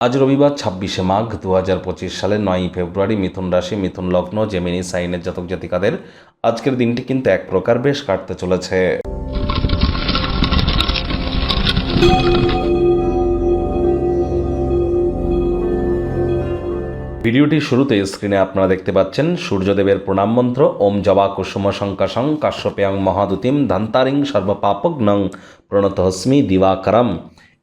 আজ রবিবার ছাব্বিশে মাঘ দু হাজার পঁচিশ সালের নয়ই ফেব্রুয়ারি মিথুন রাশি, মিথুন লগ্ন জেমিনি সাইনের জাতক জাতিকাদের আজকের দিনটি কিন্তু এক প্রকার বেশ কাটতে চলেছে। ভিডিওটির শুরুতে স্ক্রিনে আপনারা দেখতে পাচ্ছেন সূর্যদেবের প্রণাম মন্ত্র, ওম জবা কুসুম শঙ্কাশং, কাশ্যপেয়ং মহাদুতিম, ধান্তারিং সর্বপাপগ্নং প্রণত হস্মি দিবাকরম।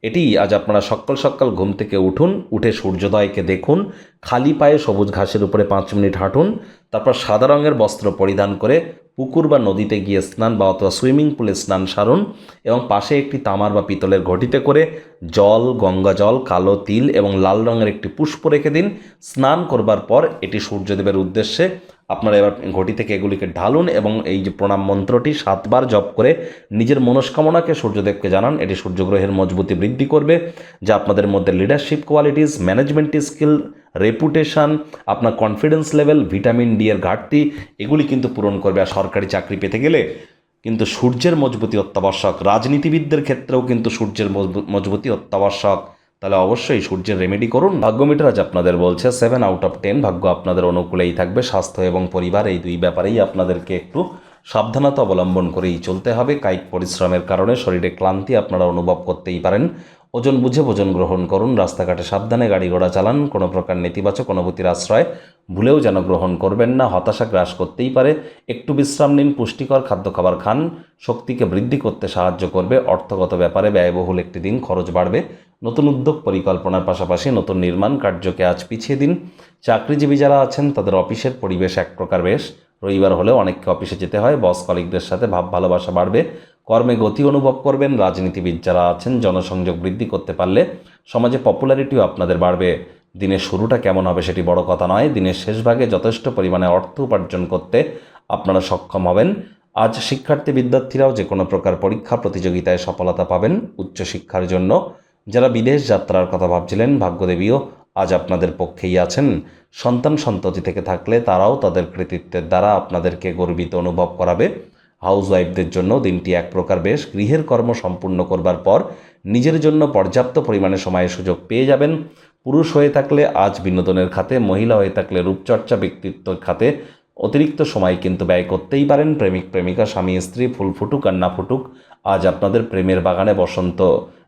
এটি আজ আপনারা সকাল সকাল ঘুম থেকে উঠুন, উঠে সূর্যোদয়কে দেখুন, খালি পায়ে সবুজ ঘাসের উপরে পাঁচ মিনিট হাঁটুন, তারপর সাদা রঙের বস্ত্র পরিধান করে পুকুর বা নদীতে গিয়ে স্নান বা অথবা সুইমিং পুলে স্নান সারুন এবং পাশে একটি তামার বা পিতলের ঘটিতে করে জল, গঙ্গা জল, কালো তিল এবং লাল রঙের একটি পুষ্প রেখে দিন। স্নান করবার পর এটি সূর্যদেবের উদ্দেশ্যে আপনারা এবার ঘটি থেকে এগুলিকে ঢালুন এবং এই যে প্রণাম মন্ত্রটি সাতবার জপ করে নিজের মনস্কামনাকে সূর্যদেবকে জানান। এটি সূর্যগ্রহের মজবুতি বৃদ্ধি করবে, যা আপনাদের মধ্যে leadership qualities management skill reputation আপনার কনফিডেন্স লেভেল ভিটামিন ডি এর ঘাটতি এগুলি কিন্তু পূরণ করবে। আর সরকারি চাকরি পেতে গেলে কিন্তু সূর্যের মজবুতি অত্যাবশ্যক। রাজনীতিবিদদের ক্ষেত্রেও কিন্তু সূর্যের মজবু- মজবুতি অত্যাবশ্যক। তাহলে অবশ্যই সূর্যের রেমেডি করুন। ভাগ্যমিটার আজ আপনাদের বলছে সেভেন আউট অফ টেন ভাগ্য আপনাদের অনুকূলেই থাকবে। স্বাস্থ্য এবং পরিবার এই দুই ব্যাপারেই আপনাদেরকে একটু সাবধানতা অবলম্বন করেই চলতে হবে। কায়িক পরিশ্রমের কারণে শরীরে ক্লান্তি আপনারা অনুভব করতেই পারেন। ওজন বুঝে ভোজন গ্রহণ করুন। রাস্তাঘাটে সাবধানে গাড়ি ঘোড়া চালান। কোনো প্রকার নেতিবাচক অনুভূতির আশ্রয় ভুলেও যেন গ্রহণ করবেন না। হতাশা গ্রাস করতেই পারে। একটু বিশ্রাম নিন, পুষ্টিকর খাদ্য খাবার খান। শক্তিকে বৃদ্ধি করতে সাহায্য করবে। অর্থগত ব্যাপারে ব্যয়বহুল একটি দিন খরচ বাড়বে। নতুন উদ্যোগ পরিকল্পনার পাশাপাশি নতুন নির্মাণ কার্যকে আজ পিছিয়ে দিন। চাকরিজীবী যারা আছেন, তাদের অফিসের পরিবেশ এক প্রকার বেশ। রবিবার হলেও অনেককে অফিসে যেতে হয়, বস কলিকদের সাথে ভাব ভালোবাসা বাড়বে। কর্মে গতি অনুভব করবেন, রাজনীতিবিদ যারা আছেন, জনসংযোগ বৃদ্ধি করতে পারলে সমাজে পপুলারিটিও আপনাদের বাড়বে। দিনের শুরুটা কেমন হবে সেটি বড় কথা নয়। দিনের শেষভাগে যথেষ্ট পরিমাণে অর্থ উপার্জন করতে আপনারা সক্ষম হবেন। আজ শিক্ষার্থী বিদ্যার্থীরাও যে কোনো প্রকার পরীক্ষা প্রতিযোগিতায় সফলতা পাবেন উচ্চশিক্ষার জন্য। যারা বিদেশ যাত্রার কথা ভাবছিলেন, ভাগ্যদেবীও আজ আপনাদের পক্ষেই আছেন। সন্তান সন্ততি থেকে থাকলে তারাও তাদের কৃতিত্বের দ্বারা আপনাদেরকে গর্বিত অনুভব করাবে। হাউস ওয়াইফদের জন্য দিনটি এক প্রকার বেশ। গৃহের কর্ম সম্পূর্ণ করবার পর নিজের জন্য পর্যাপ্ত পরিমাণে সময়ের সুযোগ পেয়ে যাবেন। পুরুষ হয়ে থাকলে আজ বিনোদনের খাতে, মহিলা হয়ে থাকলে রূপচর্চা, ব্যক্তিত্বর খাতে অতিরিক্ত সময় কিন্তু ব্যয় করতেই পারেন প্রেমিক, প্রেমিকা, স্বামী, স্ত্রী, ফুল ফুটুক আর না ফুটুক, আজ আপনাদের প্রেমের বাগানে বসন্ত।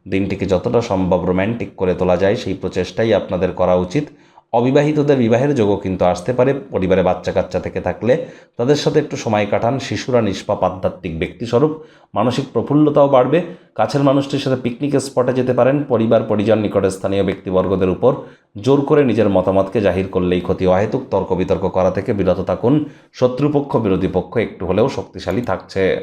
দিনটিকে যতটা সম্ভব রোম্যান্টিক করে তোলা যায়, সেই প্রচেষ্টাই আপনাদের করা উচিত। অবিবাহিতদের বিবাহের যোগও কিন্তু আসতে পারে। পরিবারে বাচ্চা কাচ্চা থেকে থাকলে তাদের সাথে একটু সময় কাটান। শিশুরা নিষ্পাপ, আধ্যাত্মিক ব্যক্তিস্বরূপ। মানসিক প্রফুল্লতাও বাড়বে। কাছের মানুষটির সাথে পিকনিকের স্পটে যেতে পারেন। পরিবার, পরিজন, নিকটে স্থানীয় ব্যক্তিবর্গদের উপর জোর করে নিজের মতামতকে জাহির করলেই ক্ষতি অহেতুক। তর্ক বিতর্ক করা থেকে বিরত থাকুন। শত্রুপক্ষ, বিরোধী পক্ষ একটু হলেও শক্তিশালী থাকছে।